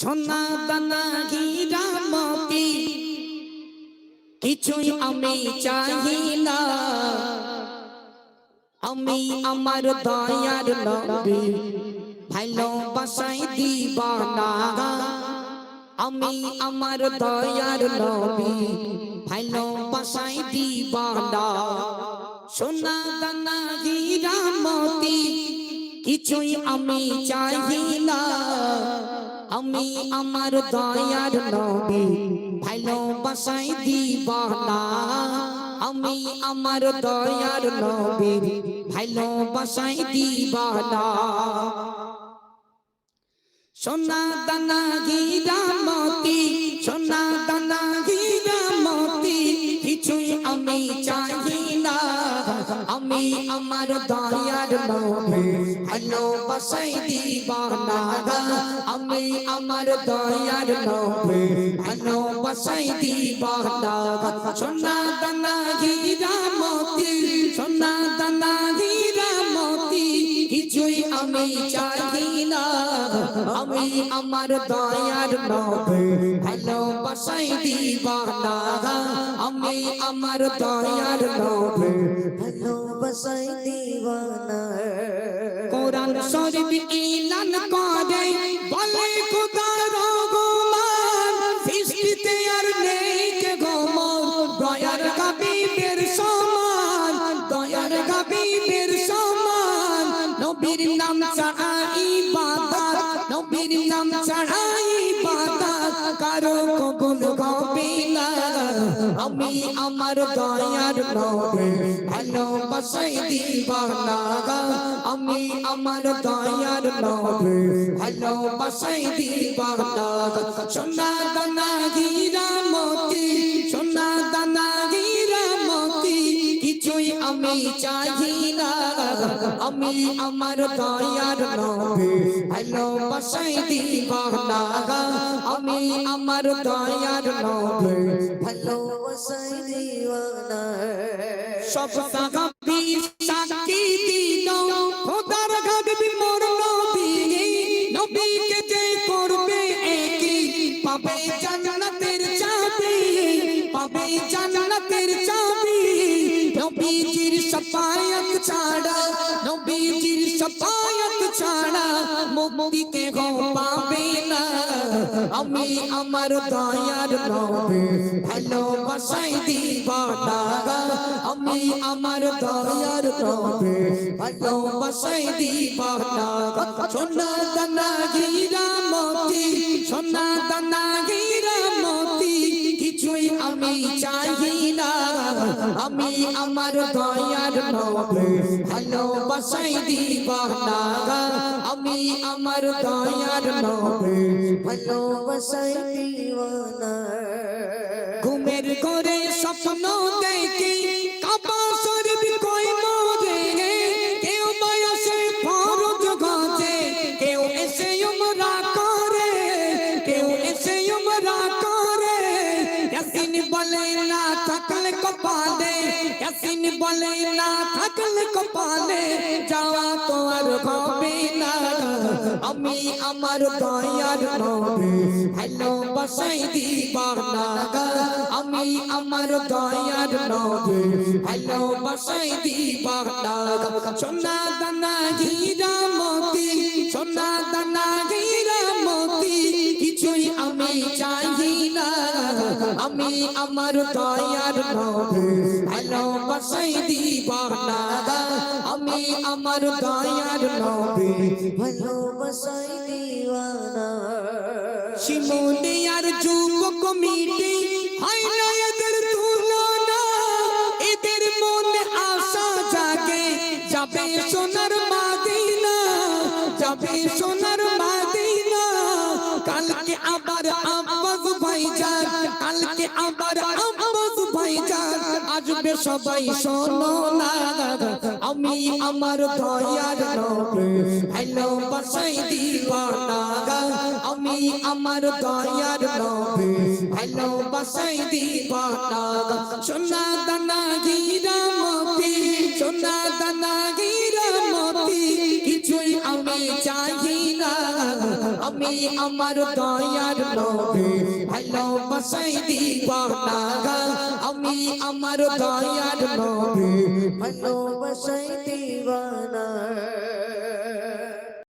সোনা দানা হীরা মতি কিছুই আমি চাহি না। আমি আমার দয়ার নবী ভালোবাসাই দিবানা। আমি আমার দয়ার নবী ভালোবাসাই দিবানা। সোনা দানা হীরা মতি কিছুই আমি চাহি না। আমি আমার দয়ার নবী ভালোবাসাই দিবানা। আমি আমার দয়ার নবী ভালোবাসাই দিবানা। সোনা দানা গিরামতি, সোনা দানা গিরা আমি আমার দয়ার নবী ভালোবাসাই দিবানা আমি আমার দয়ার নবী ভালোবাসাই দিবানা সোনা দানা হীরা মতি, সোনা দানা হীরা মতি, কিছুই আমি না আমি আমার দয়ার নবে, ভালোবাসাই দিবানা। আমি আমার দয়ার নবে, ভালোবাসাই দিওয়ানা কোরআন শরীফ ইলান করে, বলে খোদার রহমান, সৃষ্টিতে আর নেই কে গোমর। দয়ার হাবিবের সমান, দয়ার হাবিবের সমান, নবীর নাম ইবাদত নবীর নাম ছাড়া ইবাদত কারও কবুল হবে আমি আমার দয়ার নবে ভালোবাসাই দিবানা আমি আমার দয়ার নবে ভালোবাসাই দিবানা সোনা দানা হীরা মতি আমি চাহি না। আমি আমার দয়ার নবী ভালোবাসাই দিবানা। আমি আমার দয়ার নবী ভালোবাসাই দিওয়ানা সব সাহাবি সাক্ষী দিল। নবীজির শাফায়াত ছাড়া, নবীজির শাফায়াত ছাড়া মুক্তি কে গো পাবে না। আমি আমার দয়ার নবে ভালোবাসাই দিবানা। আমি আমার দয়ার নবে ভালোবাসাই দিবানা। সোনা দানা হীরা মতি, সোনা দানা হীরা মতি, কিছুই আমি চাহি না। আমি আমার দয়ার নবে ভালোবাসাই দিবানা আমি আমার দয়ার নবে ভালোবাসাই দিওয়ানা ঘুমের করে স্বপ্ন দেখি থাকলে কপালে, ইয়াসিন বলে, না থাকলে কপালে, যাওয়া তো আর হবে না। আমি আমার দয়ার নবে ভালোবাসাই দিবানা আমি আমার দয়ার নবে ভালোবাসাই দিবানা সোনা দানা মতি, সোনা দানা হীরা আমি আমার দয়ার নবে। ভালোবাসাই দিবানা আমি আমার দয়ার নবে। ভালোবাসাই দিওয়ানা শিমুলিয়ার যুব কমিটি হয় না তুলনা এদের মনে আশা জাগে, যাবে সোনার মাদিনা, যাবে সোনার কালকে আবার আব্বাস ভাই যান, কালকে আবার আব্বাস ভাইজান আসবে সবাই শোনো না। আমি আমার দয়ার নবী ভালোবাসাই দিবানা। আমি আমার দয়ার নবী ভালোবাসাই দিবানা। সোনা দানা গিরা মতি সোনা দানা আমি আমার দয়ার নবী ভালোবাসাই দিবানা আমি আমার দয়ার নবী ভালোবাসাই দিওয়ানা